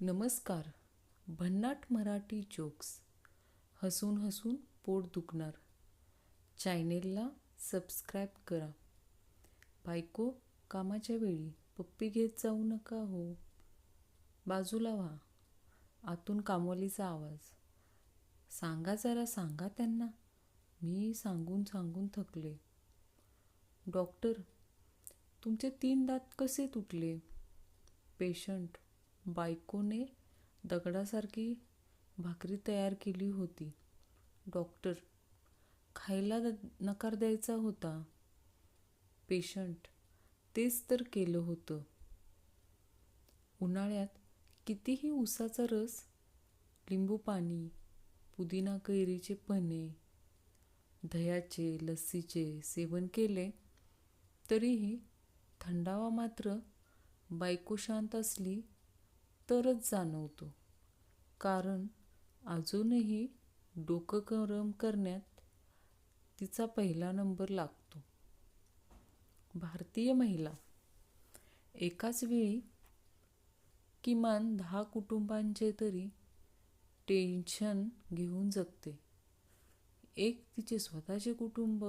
नमस्कार. भन्नाट मराठी जोक्स हसून हसून पोट दुखणार. चॅनेलला सबस्क्राईब करा. बायको कामाच्या वेळी पप्पी घेत जाऊ नका हो. बाजूला व्हा. आतून कामवालीचा आवाज. सांगा जरा सांगा त्यांना. मी सांगून सांगून थकले. डॉक्टर तुमचे तीन दात कसे तुटले? पेशंट बायकोने दगडासारखी भाकरी तयार केली होती. डॉक्टर खायला द नकार द्यायचा होता. पेशंट तेच तर केलं होतं. उन्हाळ्यात कितीही उसाचा रस लिंबू पाणी पुदिना कैरीचे पने दह्याचे लस्सीचे सेवन केले तरीही थंडावा मात्र बायको शांत असली तरच जाणवतो. कारण अजूनही डोकं गरम करण्यात तिचा पहिला नंबर लागतो. भारतीय महिला. एकाच वेळी किमान दहा कुटुंबांचे तरी टेन्शन घेऊन जगते. एक तिचे स्वतःचे कुटुंब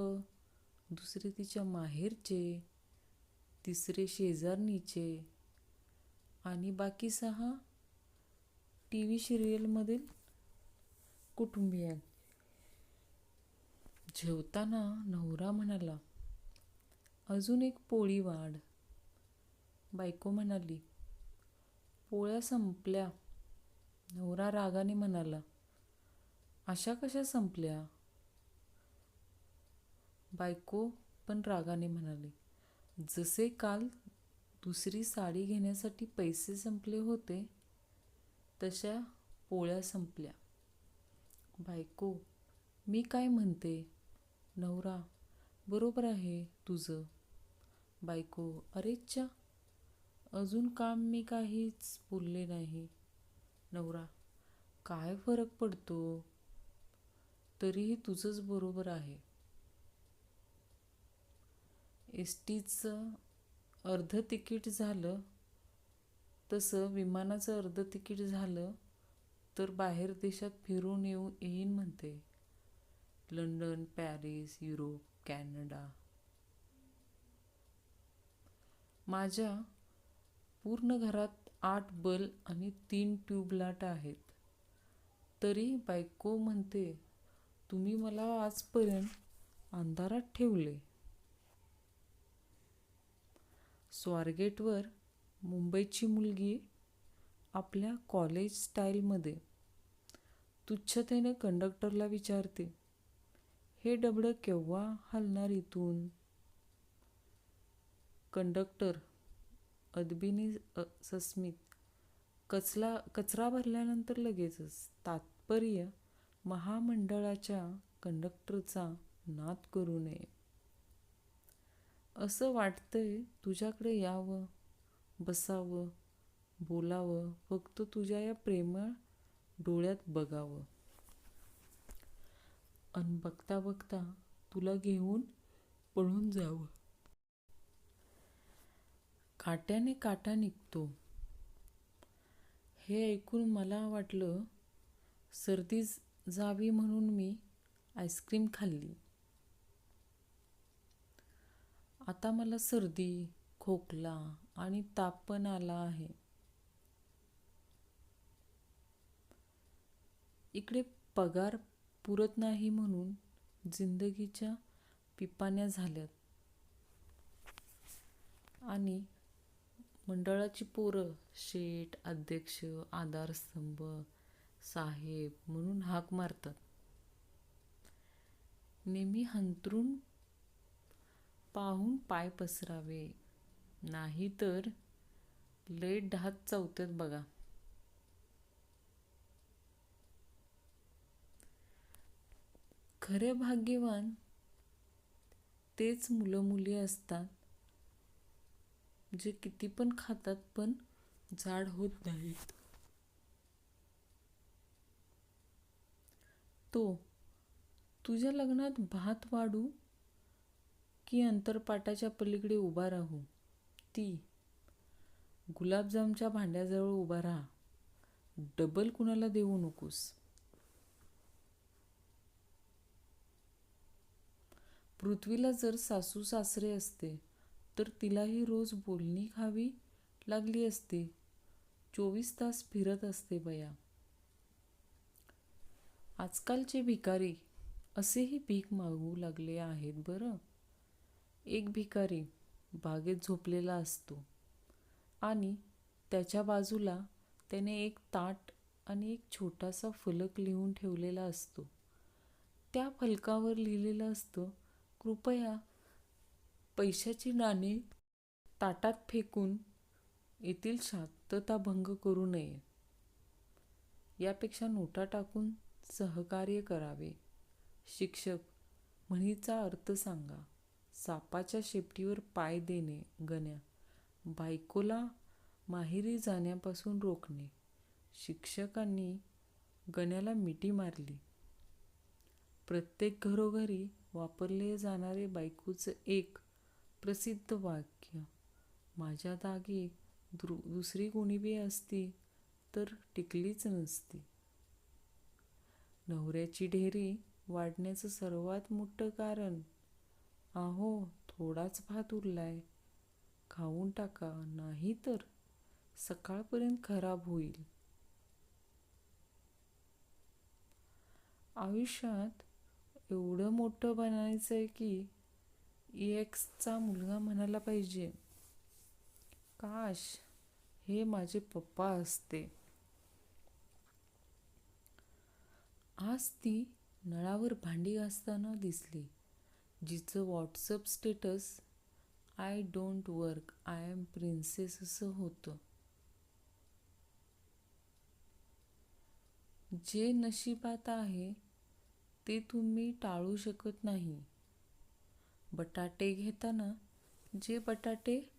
दुसरे तिच्या माहेरचे तिसरे शेजारणीचे आणि बाकी सहा टी व्ही सिरियलमधील कुटुंबियां. जेवताना नवरा म्हणाला अजून एक पोळी वाढ. बायको म्हणाली पोळ्या संपल्या. नवरा रागाने म्हणाला अशा कशा संपल्या? बायको पण रागाने म्हणाली जसे काल दुसरी साडी घेण्यासाठी पैसे संपले होते तशा पोळ्या संपल्या. बायको मी काय म्हणते? नवरा बरोबर आहे तुझं. बायको अरेच्छा अजून काम मी काहीच बोलले नाही. नवरा काय फरक पडतो? तरीही तुझंच बरोबर आहे. एस टीचं अर्ध तिकीट झालं तसं विमानाचं अर्ध तिकीट झालं तर बाहेर देशात फिरून येऊ येईन म्हणते. London Paris Europe Canada. माझ्या पूर्ण घरात आठ बल आणि तीन ट्यूबलाट आहेत. तरी बायको म्हणते तुम्ही मला आजपर्यंत अंधारात ठेवले. स्वारगेटवर मुंबईची मुलगी आपल्या कॉलेज स्टाईलमध्ये तुच्छतेने कंडक्टरला विचारते हे डबडं केव्हा हलणार इथून? कंडक्टर अदबीने सस्मित कचला कचरा भरल्यानंतर लगेचच. तात्पर्य महामंडळाच्या कंडक्टरचा नाद करू नये. असं वाटतंय तुझ्याकडे यावं बसावं बोलावं फक्त तुझ्या या प्रेमळ डोळ्यात बघावं. अन बघता बघता तुला घेऊन पळून जावं. काट्याने काटा निघतो. हे ऐकून मला वाटलं सर्दी जावी म्हणून मी आईस्क्रीम खाल्ली. आता मला सर्दी खोकला आणि ताप पण आला आहे. इकडे पगार पुरत नाही म्हणून जिंदगीच्या पिपाण्या झाल्यात. आणि मंडळाची पोरं शेठ अध्यक्ष आधारस्तंभ साहेब म्हणून हाक मारतात. नेहमी हंतरून पाहून पाय पसरावे. नाहीतर लेट ढात चौथेत बघा. खरे भाग्यवान तेच मुलं मुली असतात जे किती पण खातात पण जाड होत नाहीत. तो तुझ्या लग्नात भात वाढू की अंतरपाटाच्या पलीकडे उभा राहू. ती गुलाबजामच्या भांड्याजवळ उभा राहा. डबल कुणाला देऊ नकोस. पृथ्वीला जर सासू सासरे असते तर तिलाही रोज बोलणी खावी लागली असते. चोवीस तास फिरत असते बया. आजकालचे भिकारी असेही भीक मागू लागले आहेत बरं. एक भिकारी बागेत झोपलेला असतो आणि त्याच्या बाजूला त्याने एक ताट आणि एक छोटासा फलक लिहून ठेवलेला असतो. त्या फलकावर लिहिलेलं असतं कृपया पैशाची नाणी ताटात फेकून येथील शांतता भंग करू नये. यापेक्षा नोटा टाकून सहकार्य करावे. शिक्षक म्हणीचा अर्थ सांगा. सापाच्या शेपटीवर पाय देणे गण्या. बायकोला माहेरी जाण्यापासून रोखणे. शिक्षकांनी गण्याला मिठी मारली. प्रत्येक घरोघरी वापरले जाणारे बायकोचं एक प्रसिद्ध वाक्य माझ्या दागी दु दुसरी कोणी बी असती तर टिकलीच नसती. नवऱ्याची ढेरी वाढण्याचं सर्वात मोठं कारण अहो थोडाच भात उरलाय. खाऊन टाका नाही तर सकाळपर्यंत खराब होईल. आयुष्यात एवढं मोठं बनायचं आहे की एक्सचा मुलगा म्हणायला पाहिजे काश हे माझे पप्पा असते. आज ती नळावर भांडी घासताना दिसली. जिचं WhatsApp status I don't work I am princess असं होतं. जे नशिबात आहे ते तुम्ही टाळू शकत नाही. बटाटे घेताना जे बटाटे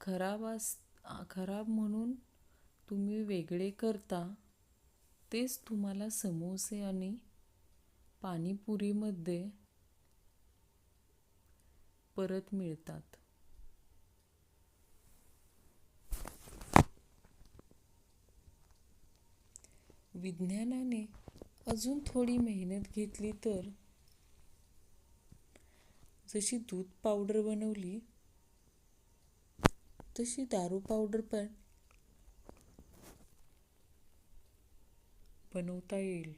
खराब अस खराब म्हणून तुम्ही वेगळे करता तेच तुम्हाला समोसे आणि पाणीपुरीमध्ये परत मिळतात. विज्ञानाने अजून थोडी मेहनत घेतली तर? जशी दूध पावडर बनवली तशी दारू पावडर पण बनवता येईल.